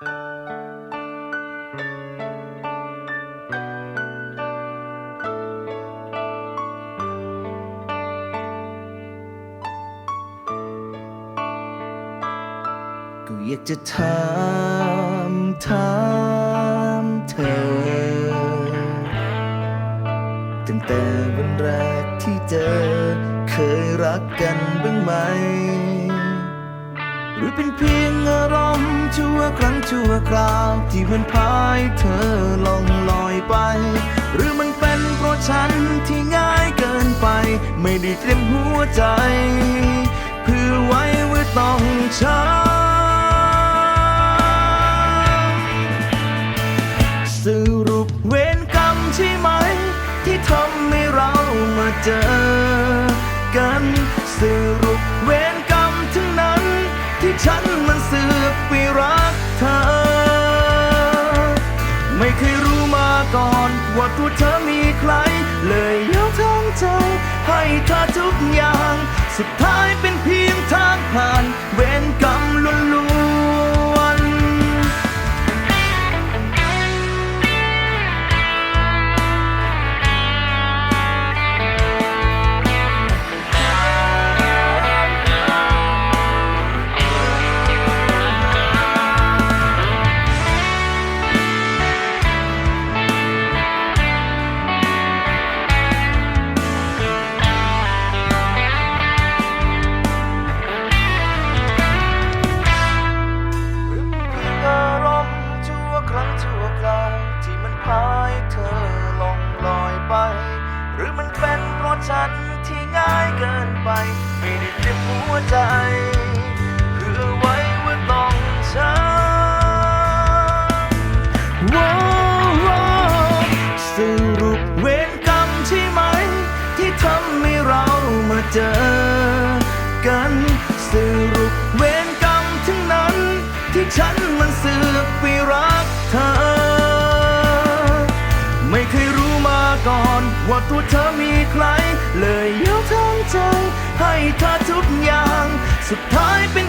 ก็อยากจะถามถามเธอ ตั้งแต่วันแรกที่เจอ เคยรักกันบ้างไหม หรือเป็นเพียงอารมณ์ ชั่วครั้งชั่วคราว ที่มันพายเธอลองลอยไป หรือมันเป็นเพราะฉันที่ง่ายเกินไป ไม่ได้เตรียมหัวใจเพื่อไว้ว่าต้องช้าสรุปเวรกรรมใช่ไหม ที่ทำให้เรามาเจอกันสรุป กไปรักเธอ ไม่เคยรู้มาก่อน ว่าตัวเธอมีใคร เลยยกทั้งใจ ให้เธอทุกอย่างสุดท้าย ฉันที่ง่ายเกินไป ไม่ได้เตรียมหัวใจเพื่อไว้ว่าต้องช้าว้าวว้าวสรุปเวรกรรมใช่ไหม ที่ทำให้เรามาเจอกันสรุปเวรกรรมทั้งนั้น ที่ฉันมันเสือกไปรักเธอ ไม่เคยรู้มาก่อน ว่าตัวเธอมีใคร เลยยกทั้งใจให้เธอทุกอย่าง สุดท้ายเป็น